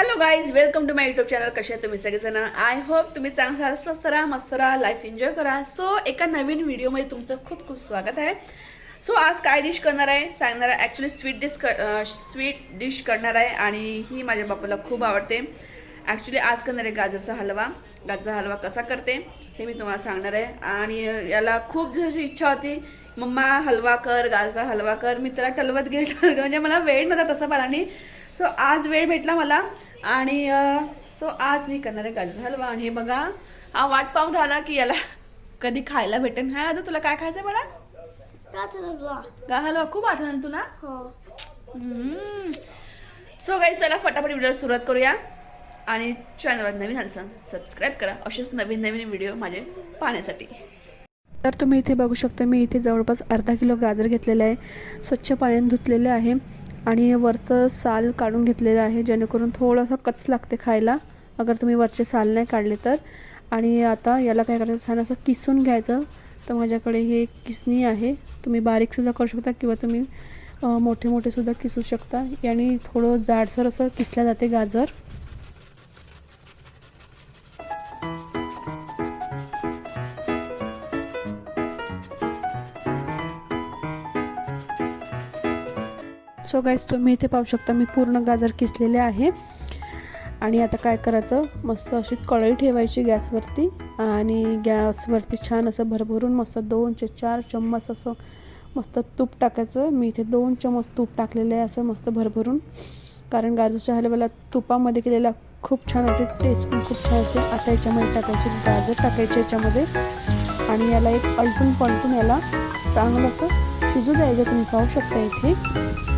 Hello guys welcome to my YouTube channel कसे तुम्ही सगळेजण? आय होप तुम्ही चांगला राहा स्वस्त राहा मस्त राहा लाईफ एन्जॉय करा. सो एका नवीन व्हिडिओमध्ये तुमचं खूप खूप स्वागत आहे. सो आज काय डिश करणार आहे? सांगणार आहे. Actually sweet dish sweet dish करणार आहे आणि ही माझ्या बापाला खूप आवडते. ॲक्च्युली आज करणार आहे गाजरचा हलवा. गाजरचा हलवा कसा करते हे मी तुम्हाला सांगणार आहे. आणि याला खूप जशी इच्छा होती. मम्मा हलवा कर गाजरचा हलवा कर. मी त्याला टलवत गेले म्हणजे मला वेळ नव्हता तसा पण आणि सो आज वेळ भेटला मला. आणि सो आज मी करणार आहे गाजर हलवा आणि हे बघा हा वाट पाहून राहिला की याला कधी खायला भेटेल. हा आता तुला काय खायचं बडा गा हलवा खूप आठवण तुला? सो गाई चला फटाफट व्हिडिओ सुरुवात करूया. आणि चॅनलवर नवीन आलं सबस्क्राईब करा. असेच नवीन नवीन व्हिडिओ माझे पाहण्यासाठी. तर तुम्ही इथे बघू शकता मी इथे जवळपास अर्धा किलो गाजर घेतलेलं आहे. स्वच्छ पाण्याने धुतलेलं आहे. आणि वरचं साल काढून घेतलेलं आहे जेणेकरून थोडंसं कच लागते खायला. अगर तुम्ही वरचे साल नाही काढले तर. आणि आता याला काय करायचं? छान असं किसून घ्यायचं. तर माझ्याकडे हे किसणी आहे. तुम्ही बारीकसुद्धा करू शकता किंवा तुम्ही मोठे मोठेसुद्धा किसू शकता. याने थोडं जाडसर असं किसल्या जाते गाजर. सो गाईज तुम्ही इथे पाहू शकता मी पूर्ण गाजर किसलेले आहे. आणि आता काय करायचं? मस्त अशी कढई ठेवायची गॅसवरती. आणि गॅसवरती छान असं भरभरून मस्त दोन ते चार चम्मच असं मस्त तूप टाकायचं. मी इथे दोन चम्मच तूप टाकलेलं आहे असं मस्त भरभरून. कारण गाजरच्या हलव्याला तुपामध्ये केलेला खूप छान होते टेस्ट पण खूप छान होते आता याच्यामध्ये टाकायचे गाजर टाकायचे याच्यामध्ये. आणि याला एक अलटून पलटून याला चांगलं असं शिजू द्यायचं. तुम्ही पाहू शकता इथे.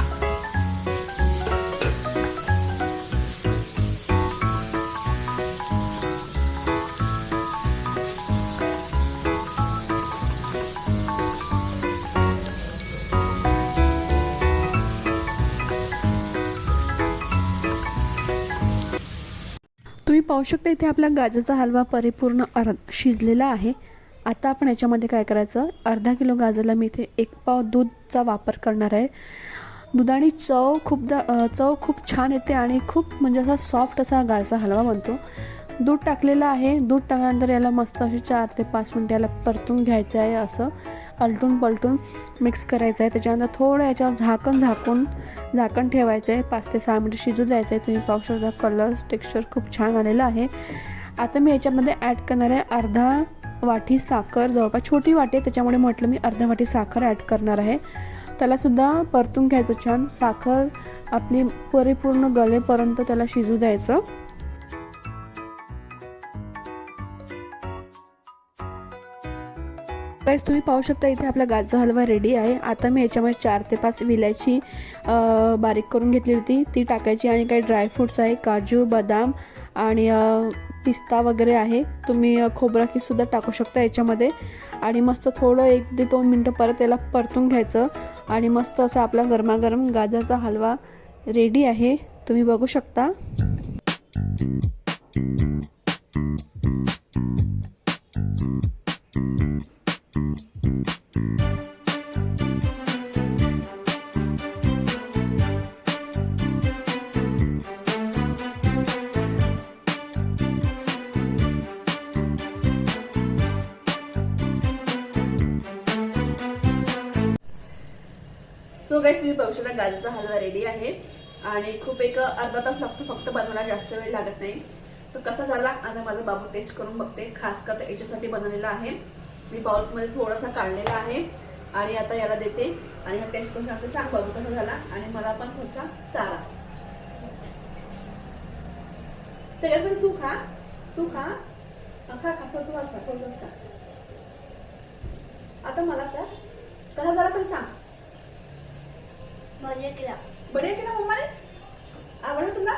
तुम्ही पाहू शकता इथे आपला गाजरचा हलवा परिपूर्ण अर शिजलेला आहे. आता आपण याच्यामध्ये काय करायचं? अर्धा किलो गाजरला मी इथे एक पाव दूधचा वापर करणार आहे. दुधाने चव खूपदा चव खूप छान येते आणि खूप म्हणजे असा सॉफ्ट असा गाळचा हलवा बनतो. दूध टाकलेलं आहे. दूध टाकल्यानंतर याला मस्त असे चार ते पाच मिनटं याला परतून घ्यायचं आहे असं. अलटून पलटून मिक्स करायचं आहे. त्याच्यानंतर थोडं याच्यावर झाकण झाकून झाकण ठेवायचं आहे. पाच ते सहा मिनिटं शिजू द्यायचं आहे. तुम्ही पाहू शकता कलर टेक्स्चर खूप छान आलेलं आहे. आता मी याच्यामध्ये ॲड करणार आहे अर्धा वाटी साखर. जवळपास छोटी वाटी आहे. त्याच्यामुळे म्हटलं मी अर्धा वाटी साखर ॲड करणार आहे. त्यालासुद्धा परतून घ्यायचं छान. साखर आपली परिपूर्ण गलेपर्यंत त्याला शिजू द्यायचं. गाईस तुम्ही पाहू शकता इथे आपला गाजर हलवा रेडी आहे. आता मी याच्यामध्ये चार ते पाच विलायची बारीक करून घेतली होती. ती टाकायची आणि काही ड्रायफ्रूट्स आहे. काजू बदाम आणि पिस्ता वगैरे आहे. तुम्ही खोबरा कीसुद्धा टाकू शकता याच्यामध्ये. आणि मस्त थोडं एक ते दोन मिनटं परत याला परतून घ्यायचं. आणि मस्त असा आपला गरमागरम गाजरचा हलवा रेडी आहे. तुम्ही बघू शकता. सो गाईस तुम्ही पाहू शकता गाजरचा हलवा रेडी आहे. आणि खूप एक अर्धा तास लागतो फक्त बनवायला जास्त वेळ लागत नाही. तर कसा झाला? आता माझा बाबू टेस्ट करून बघते. खास कर याच्यासाठी बनवलेला आहे. मी बाउल्समध्ये थोडासा काढलेला आहे. आणि आता याला देते. आणि हा टेस्ट करून सांगते. सांग बाबू कसा झाला? आणि मला पण थोडासा चारा. सगळ्यात तू खा. तू खा. खा खा. तू खा थोडं खा. आता मला तर कसा झाला पण सांग. मजा केला बढिया केला मम्माने? आवडलं तुला?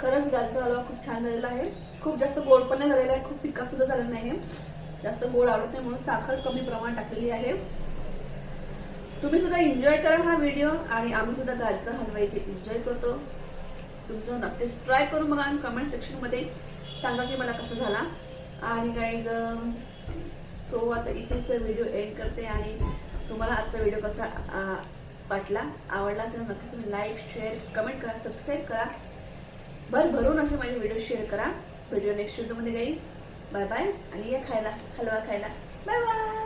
खरंच गाजरचा हलवा खूप छान झालेला आहे. खूप जास्त गोड पण नाही झालेला आहे. खूप फिका सुद्धा झालेला नाही जास्त गोड आवडत नाही म्हणून साखर कमी प्रमाण टाकलेली आहे. तुम्ही सुद्धा एन्जॉय करा हा व्हिडिओ आणि आम्ही सुद्धा गाजरचा हलवा इथे एन्जॉय करतो. तुमचं नक्कीच ट्राय करून बघा कमेंट सेक्शनमध्ये सांगा की मला कसं झाला. आणि गाईज सो आता इथेच व्हिडिओ एड करते आणि तुम्हाला आजचा व्हिडिओ कसा वाटला? आवडला असेल नक्कीच तुम्ही लाईक शेअर कमेंट करा सबस्क्राईब करा. भर भरून असे माझे व्हिडिओ शेअर करा. व्हिडिओ नेक्स्ट व्हिडिओमध्ये गाईज बाय बाय आणि या खायला हलवा खायला. Bye bye